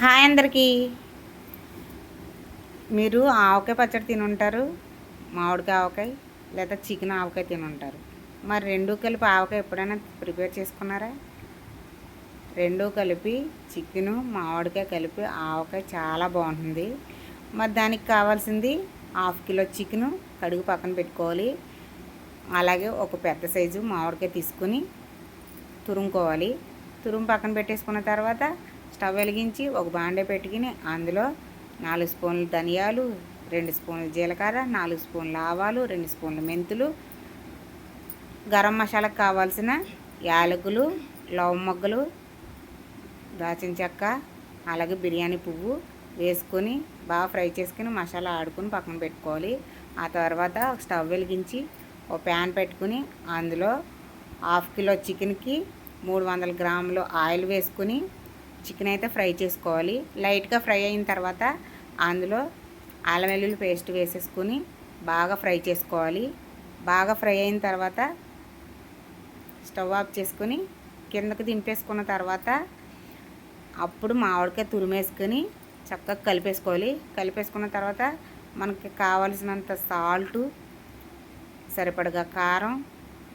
Hi అందరికీ. మీరు ఆవకాయ పచ్చడి తినుంటారు మామిడికాయ ఆవకాయ లేదా చికెన్ ఆవకాయ తినుంటారు. మరి రెండు కలిపి ఆవకాయ ఎప్పుడైనా ప్రిపేర్ చేసుకున్నారా? రెండు కలిపి చికెను మామిడికాయ కలిపి ఆవకాయ చాలా బాగుంటుంది. మరి దానికి కావాల్సింది హాఫ్ కిలో చికెను కడుగు పక్కన పెట్టుకోవాలి. అలాగే ఒక పెద్ద సైజు మామిడికాయ తీసుకుని తురుముకోవాలి. తురుము పక్కన పెట్టేసుకున్న తర్వాత స్టవ్ వెలిగించి ఒక బాండే పెట్టుకుని అందులో నాలుగు స్పూన్లు ధనియాలు రెండు స్పూన్లు జీలకర్ర నాలుగు స్పూన్ల ఆవాలు రెండు స్పూన్లు మెంతులు గరం మసాలాకు కావాల్సిన యాలకులు లవ మొగ్గలు దాచిన చెక్క అలాగే బిర్యానీ పువ్వు వేసుకొని బాగా ఫ్రై చేసుకుని మసాలా ఆడుకుని పక్కన పెట్టుకోవాలి. ఆ తర్వాత స్టవ్ వెలిగించి ఒక ప్యాన్ పెట్టుకుని అందులో హాఫ్ కిలో చికెన్కి మూడు వందల గ్రాములు ఆయిల్ వేసుకుని చికెన్ అయితే ఫ్రై చేసుకోవాలి. లైట్గా ఫ్రై అయిన తర్వాత అందులో అల్లం వెల్లుల్లి పేస్ట్ వేసేసుకుని బాగా ఫ్రై చేసుకోవాలి. బాగా ఫ్రై అయిన తర్వాత స్టవ్ ఆఫ్ చేసుకుని కిందకు దింపేసుకున్న తర్వాత అప్పుడు మామిడికాయ తురిమేసుకొని చక్కగా కలిపేసుకోవాలి. కలిపేసుకున్న తర్వాత మనకి కావలసినంత సాల్టు సరిపడగా కారం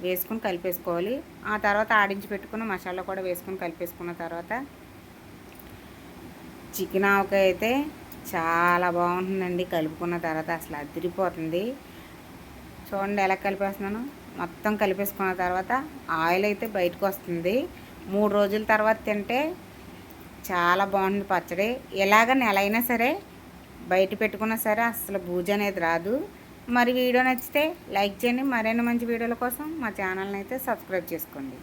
వేసుకొని కలిపేసుకోవాలి. ఆ తర్వాత ఆడించి పెట్టుకున్న మసాలా కూడా వేసుకొని కలిపేసుకున్న తర్వాత చికెన్ ఆవకాయ అయితే చాలా బాగుంటుందండి. కలుపుకున్న తర్వాత అసలు అదిరిపోతుంది. చూడండి ఎలా కలిపేస్తున్నాను. మొత్తం కలిపేసుకున్న తర్వాత ఆయిల్ అయితే బయటకు వస్తుంది. మూడు రోజుల తర్వాత తింటే చాలా బాగుంటుంది పచ్చడి. ఎలాగ నెల అయినా సరే బయట పెట్టుకున్నా సరే అసలు బూజ అనేది రాదు. మరి వీడియో నచ్చితే లైక్ చేయండి. మరిన్ని మంచి వీడియోల కోసం మా ఛానల్ని అయితే సబ్స్క్రైబ్ చేసుకోండి.